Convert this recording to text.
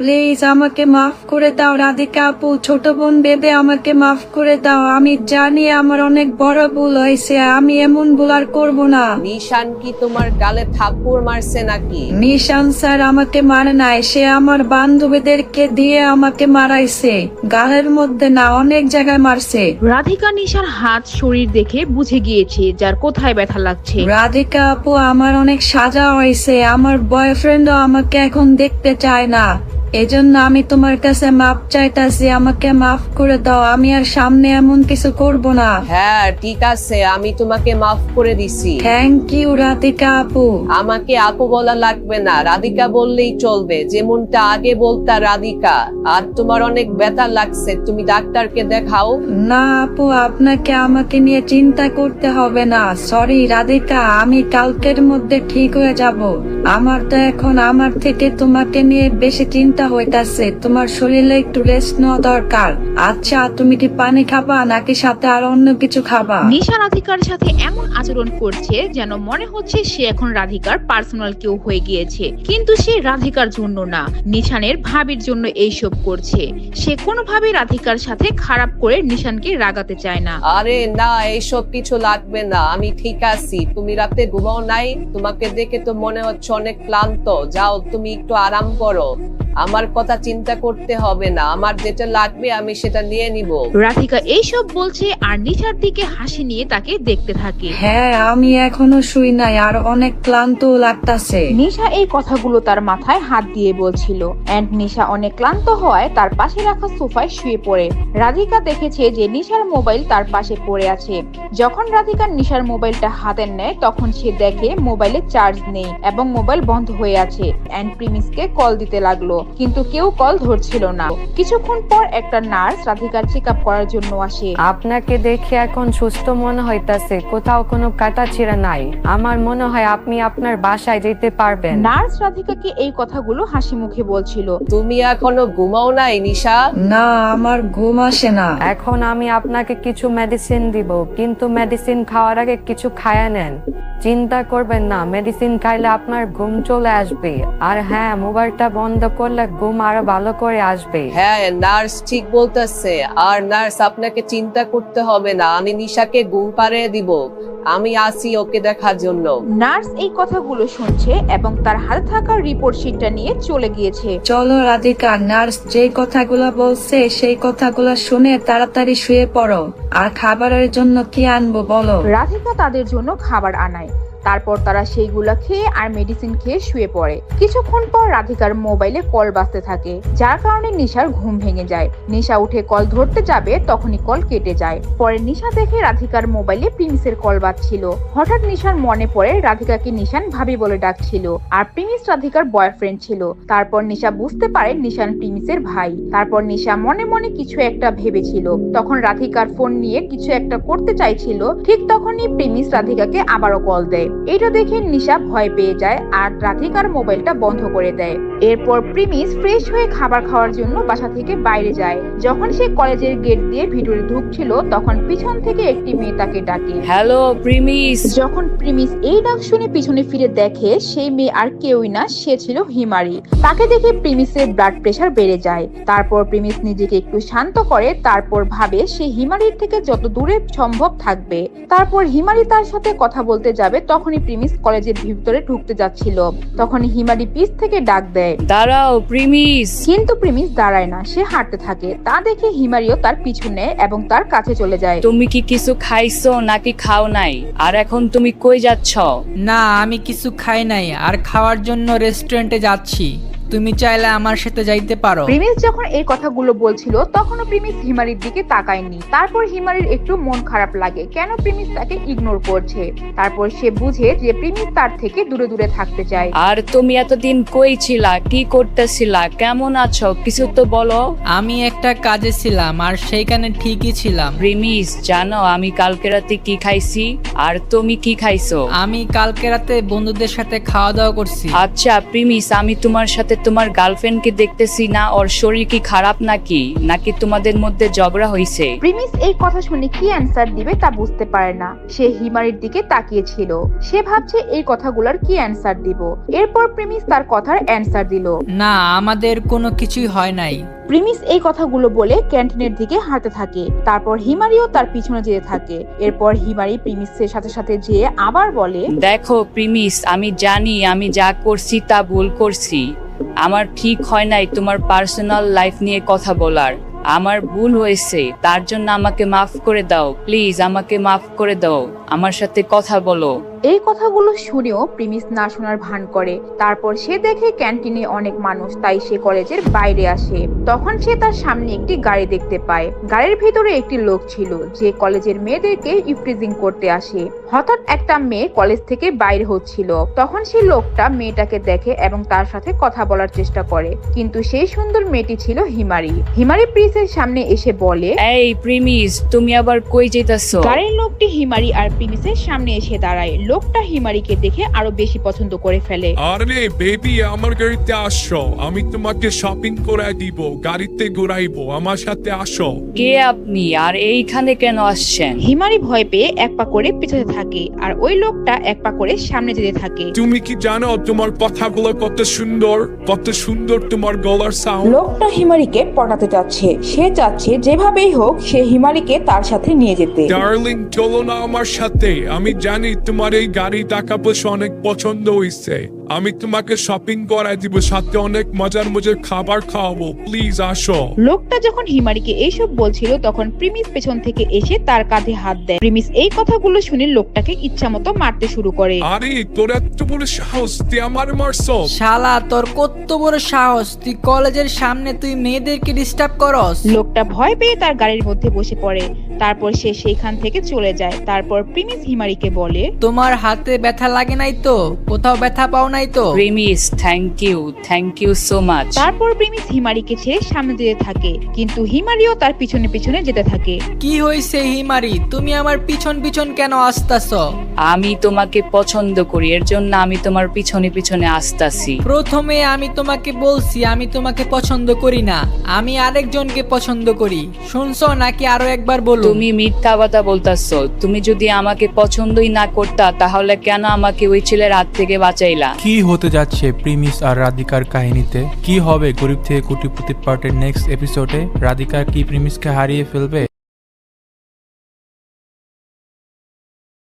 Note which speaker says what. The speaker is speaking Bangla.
Speaker 1: প্লিজ আমাকে মাফ করে দাও রাধিকা আপু। ছোট বোন ভেবে আমাকে মাফ করে দাও। আমি জানি আমার অনেক বড় ভুল হয়েছে আমি এমন ভুল আর করব না।
Speaker 2: নিশান কি তোমার গালে থাপ্পড় মারছে নাকি?
Speaker 1: নিশান স্যার আমাকে মারে নাই সে আমার বান্ধবীদেরকে দিয়ে আমাকে মারাইছে। গালের মধ্যে না অনেক জায়গায় মারছে।
Speaker 3: রাধিকা নিশার হাত শরীর দেখে বুঝে গিয়েছে যার কোথায় ব্যথা লাগছে।
Speaker 1: রাধিকা আপু আমার অনেক সাজা হয়েছে আমার বয়ফ্রেন্ডও আমাকে এখন দেখতে চায় না। এজন্য আমি তোমার কাছে মাপ চাইতাছি আমাকে মাফ করে দাও। আমি আর সামনে এমন কিছু করব না।
Speaker 2: হ্যাঁ ঠিক আছে আমি তোমাকে মাফ করে দিছি।
Speaker 1: থ্যাংক ইউ রাধিকা আপু।
Speaker 2: আমাকে আপু বলা লাগবে না রাধিকা বললেই চলবে। যেমনটা আগে বলতা রাধিকা আর তোমার অনেক ব্যথা লাগছে তুমি ডাক্তারকে দেখাও।
Speaker 1: না আপু আপনাকে আমাকে নিয়ে চিন্তা করতে হবে না। সরি রাধিকা আমি কালকের মধ্যে ঠিক হয়ে যাব। আমার তো এখন আমার থেকে তোমাকে নিয়ে বেশি চিন্তা হইতাছে তোমার শরীরে একটু রেস্ট নেওয়া দরকার। আচ্ছা তুমি কি পানি খাবা নাকি সাথে আর অন্য কিছু খাবা?
Speaker 3: নিশা রাধিকার সাথে এমন আচরণ করছে যেন মনে হচ্ছে সে এখন রাধিকার পার্সোনাল কেউ হয়ে গিয়েছে। কিন্তু সে রাধিকার জন্য না নিশানের ভাবির জন্য এইসব করছে। সে কোনোভাবে রাধিকার সাথে খারাপ করে নিশানকে রাগাতে চায় না।
Speaker 2: আরে না এইসব কিছু লাগবে না আমি ঠিক আছি। তুমি রাতে ঘুমাও নাই তোমাকে দেখে তো মনে হচ্ছে অনেক ক্লান্ত। যাও তুমি একটু আরাম করো। আমার কথা চিন্তা করতে হবে না। আমার যেটা লাগবে আমি সেটা নিয়ে নিব।
Speaker 3: রাধিকা এইসব বলছে আর নিশার দিকে হাসি নিয়ে তাকে দেখতে থাকে।
Speaker 1: হ্যাঁ আমি এখনও শুই নাই আর অনেক ক্লান্ত লাগতাছে।
Speaker 3: নিশা এই কথাগুলো তার মাথায় হাত দিয়ে বলছিল। এন্ড নিশা অনেক ক্লান্ত হওয়ায় তার পাশে রাখা সোফায় শুয়ে পড়ে। রাধিকা দেখেছে যে নিশার মোবাইল তার পাশে পড়ে আছে। যখন রাধিকা নিশার মোবাইলটা হাতে নেয় তখন সে দেখে মোবাইলে চার্জ নেই এবং মোবাইল বন্ধ হয়ে আছে। এন্ড প্রিমিসকে কল দিতে লাগল। কিন্তু কেউ কল ধরছিল না। কিছুক্ষণ পর একটা নার্স রাধিকার চেক আপ করার জন্য আসে।
Speaker 4: আপনাকে দেখে এখন সুস্থ মনে হইতাছে কোথাও কোনো কাটা ছিঁড়া নাই। আমার মনে হয় আপনি আপনার বাসায় যেতে পারবেন।
Speaker 3: নার্স রাধিকাকে এই কথাগুলো হাসি মুখে বলছিল।
Speaker 2: তুমি এখনও ঘুমাও নাই নিশা?
Speaker 1: না আমার ঘুম আসে না।
Speaker 4: এখন আমি আপনাকে কিছু মেডিসিন দিব কিন্তু মেডিসিন খাওয়ার আগে কিছু খায়া নেন। চিন্তা করবেন না মেডিসিন খাইলে আপনার ঘুম চলে আসবে। আর হ্যাঁ মোবাইলটা বন্ধ করলে ঘুম আরও ভালো করে আসবে।
Speaker 2: হ্যাঁ নার্স ঠিক বলতেছে। আর নার্স আপনাকে চিন্তা করতে হবে না আমি নিশাকে ঘুম পাড়িয়ে দিব। আমি আসি ওকে দেখার জন্য।
Speaker 3: নার্স এই কথাগুলো শুনছে এবং তার হাতে থাকা রিপোর্ট শিটটা নিয়ে চলে গিয়েছে।
Speaker 1: চলো রাধিকা নার্স যে কথাগুলো বলছে সেই কথাগুলো শুনে তাড়াতাড়ি শুয়ে পড়ো। আর খাবারের জন্য কি আনব বলো।
Speaker 3: রাধিকা তাদের জন্য খাবার আনায়। তারপর তারা সেইগুলো খেয়ে আর মেডিসিন খেয়ে শুয়ে পড়ে। কিছুক্ষণ পর রাধিকার মোবাইলে কল বাজতে থাকে, যার কারণে নিশার ঘুম ভেঙে যায়। নিশা উঠে কল ধরতে যাবে, তখনই কল কেটে যায়। পরে নিশা দেখে রাধিকার মোবাইলে প্রিমিসের কল বাজছিল। হঠাৎ নিশার মনে পড়ে রাধিকাকে নিশান ভাবি বলে ডাকছিল, আর প্রিমিস রাধিকার বয়ফ্রেন্ড ছিল। তারপর নিশা বুঝতে পারে নিশান প্রিমিসের ভাই। তারপর নিশা মনে মনে কিছু একটা ভেবেছিল। তখন রাধিকার ফোন নিয়ে কিছু একটা করতে চাইছিল, ঠিক তখনই প্রিমিস রাধিকাকে আবারও কল দেয়। এটা দেখে নিশা ভয় পেয়ে যায় আর রাধিকার মোবাইলটা বন্ধ করে দেয়। এরপর প্রিমিস ফ্রেশ হয়ে খাবার খাওয়ার জন্য বাসা থেকে বাইরে যায়। যখন সে কলেজের গেট দিয়ে ভিতরে ঢুকছিল তখন পিছন থেকে একটি মেয়ে তাকে ডাকে।
Speaker 2: Hello premise.
Speaker 3: যখন প্রিমিস এই ডাক শুনে পিছনে ফিরে দেখে সেই মেয়ে আর কেউই না সে ছিল হিমারি। তাকে দেখে প্রিমিসের ব্লাড প্রেশার বেড়ে যায়। তারপর প্রিমিস নিজেকে একটু শান্ত করে তারপর ভাবে সে হিমারির থেকে যত দূরে সম্ভব থাকবে। তারপর হিমারি তার সাথে কথা বলতে যাবে তখনই প্রিমিস কলেজের ভিতরে ঢুকতে যাচ্ছিল। তখন হিমারি পিস থেকে ডাক দেয়।
Speaker 2: দাঁড়াও প্রিমিস।
Speaker 3: কিন্তু প্রিমিস দাঁড়ায় না সে হাঁটতে থাকে। তা দেখে হিমারিও তার পিছু নেয় এবং তার কাছে চলে যায়।
Speaker 5: তুমি কি কিছু খাইছো নাকি খাও নাই? আর এখন তুমি কই যাচ্ছ?
Speaker 6: না আমি কিছু খাই নাই। আর খাওয়ার জন্য রেস্টুরেন্টে যাচ্ছি। তুমি চাইলে আমার সাথে যাইতে পারো।
Speaker 3: প্রিমিস যখন এই কথাগুলো বলছিল তখনও প্রিমিস হিমারির দিকে তাকায়নি। তারপর হিমারির একটু মন খারাপ লাগে। কেন প্রিমিস তাকে ইগনোর করছে? তারপর সে বুঝে যে প্রিমিস তার থেকে দূরে দূরে থাকতে চায়।
Speaker 5: আর তুমি এতদিন কই ছিলা? কি করতেছিলা? কেমন আছো? কিছু তো বলো।
Speaker 6: আমি একটা কাজে ছিলাম আর সেইখানে ঠিকই ছিলাম।
Speaker 5: প্রিমিস জানো আমি কালকে রাতে কি খাইছি? আর তুমি কি খাইছো?
Speaker 6: আমি কালকে রাতে বন্ধুদের সাথে খাওয়া দাওয়া করছি।
Speaker 5: আচ্ছা প্রিমিস আমি তোমার সাথে তোমার গার্লফ্রেন্ড গার্লফ্রেন্ডকে দেখতেছি না ওর শরীর কি খারাপ নাকি? নাকি তোমাদের মধ্যে ঝগড়া হয়েছে
Speaker 3: প্রিমিস এই কথা শুনে কি অ্যান্সার দিবে তা বুঝতে পারে না। সে হিমারির দিকে তাকিয়েছিল। সে ভাবছে এই কথাগুলোর কি অ্যান্সার দিব। এরপর প্রিমিস তার কথার অ্যান্সার দিল।
Speaker 6: না আমাদের কোনো কিছুই হয় নাই।
Speaker 3: প্রিমিস এই কথাগুলো বলে ক্যান্টিনের দিকে হাঁটতে থাকে। তারপর হিমারিও তার পিছনে যেতে থাকে। এরপর হিমারি প্রিমিসের সাথে সাথে যেয়ে আবার বলে
Speaker 5: দেখো প্রিমিস আমি জানি আমি যা করছি তা ভুল করছি। আমার ঠিক হয় নাই তোমার পার্সোনাল লাইফ নিয়ে কথা বলার। আমার ভুল হয়েছে, তার জন্য আমাকে মাফ করে দাও প্লিজ আমাকে মাফ করে দাও, আমার সাথে কথা বলো।
Speaker 3: এই কথাগুলো শুনেও প্রিমিস না শোনার ভান করে। তারপর সে দেখে ক্যান্টিনে অনেক মানুষ তাই সে কলেজের বাইরে আসে। তখন সে তার সামনে একটি গাড়ি দেখতে পায়। গাড়ির ভিতরে একটি লোক ছিল যে কলেজের মেয়েদেরকে ইফ্রিজিং করতে আসে। হঠাৎ একটা মেয়ে কলেজ থেকে বাইরে হচ্ছিল। তখন সেই লোকটা মেয়েটাকে দেখে এবং তার সাথে কথা বলার চেষ্টা করে। কিন্তু সেই সুন্দর মেয়েটি ছিল হিমারি। হিমারি প্রিন্সের সামনে এসে বলে
Speaker 5: এই প্রিমিস তুমি আবার কই যেতেছো
Speaker 3: গাড়ির লোকটি হিমারি আর প্রিমিসের সামনে এসে দাঁড়ায়। লোকটা হিমারিকে দেখে আরও বেশি পছন্দ করে ফেলে।
Speaker 7: আরে বেবি আমার গাড়িতে আসো। আমি তোমাকে শপিং করে দিব গাড়িতে ঘুরাইবো। আমার সাথে আসো।
Speaker 5: কে আপনি? আর এইখানে কেন আসছেন?
Speaker 3: হিমারি ভয় পেয়ে এক পা করে পিছনে থাকে আর ওই লোকটা এক পা করে সামনে যেতে থাকে।
Speaker 7: তুমি কি জানো তোমার কথাগুলো কত সুন্দর? কত সুন্দর তোমার গলার সাউন্ড
Speaker 3: লোকটা হিমারিকে পটাতে যাচ্ছে সে চাচ্ছে যেভাবেই হোক সে হিমারিকে তার সাথে নিয়ে যেতে।
Speaker 7: ডার্লিং চলো না আমার সাথে। আমি জানি তোমার এই গাড়ি টাকা পয়সা অনেক পছন্দ হয়েছে আমি তোমাকে শপিং করাই দিব সাথে অনেক মজার মজার খাবার খাওয়াবো। প্লিজ আসো।
Speaker 3: লোকটা যখন হিমারিকে এইসব বলছিল তখন প্রিমিস পেছন থেকে এসে তার কাঁধে হাত দেয়। প্রিমিস এই কথাগুলো শুনে লোকটাকে ইচ্ছা মতো মারতে শুরু করে।
Speaker 7: আরে তোর এত বড় সাহস তুই আমার মারছ।
Speaker 6: শালা তোর কত বড় সাহস তুই কলেজের সামনে তুই মেয়েদেরকে ডিস্টার্ব করস।
Speaker 3: লোকটা ভয় পেয়ে তার গাড়ির মধ্যে বসে পড়ে। তারপর সে সেইখান থেকে চলে যায়। তারপর প্রিমিস হিমারিকে বলে
Speaker 6: তোমার হাতে ব্যথা লাগে নাই তো? কোথাও ব্যথা পাও নাই তো?
Speaker 5: Premise thank you thank you so much
Speaker 3: তারপর প্রিমিস হিমারিকে ছেড়ে সামনে যেতে থাকে কিন্তু হিমারিও তার পিছনে পিছনে যেতে থাকে।
Speaker 6: কি হয়েছে হিমারি? তুমি আমার পিছন পিছন কেন আসতাছ?
Speaker 5: আমি তোমাকে পছন্দ করি এর জন্য আমি তোমার পিছনে পিছনে আসতাছি।
Speaker 6: প্রথমে আমি তোমাকে বলছি আমি তোমাকে পছন্দ করি না। আমি আরেকজনকে পছন্দ করি। শুনছো নাকি আরও একবার বলুন?
Speaker 5: তুমি মিথ্যা কথা বলতাছো। তুমি যদি আমাকে পছন্দই না করতা তাহলে কেন আমাকে ওই ছেলের হাত থেকে বাঁচাইলা?
Speaker 8: কি হতে যাচ্ছে প্রিমিস আর রাধিকার কাহিনীতে? কি হবে গরিব থেকে কোটিপতি পার্টের নেক্সট এপিসোডে রাধিকা কি প্রিমিসকে হারিয়ে ফেলবে?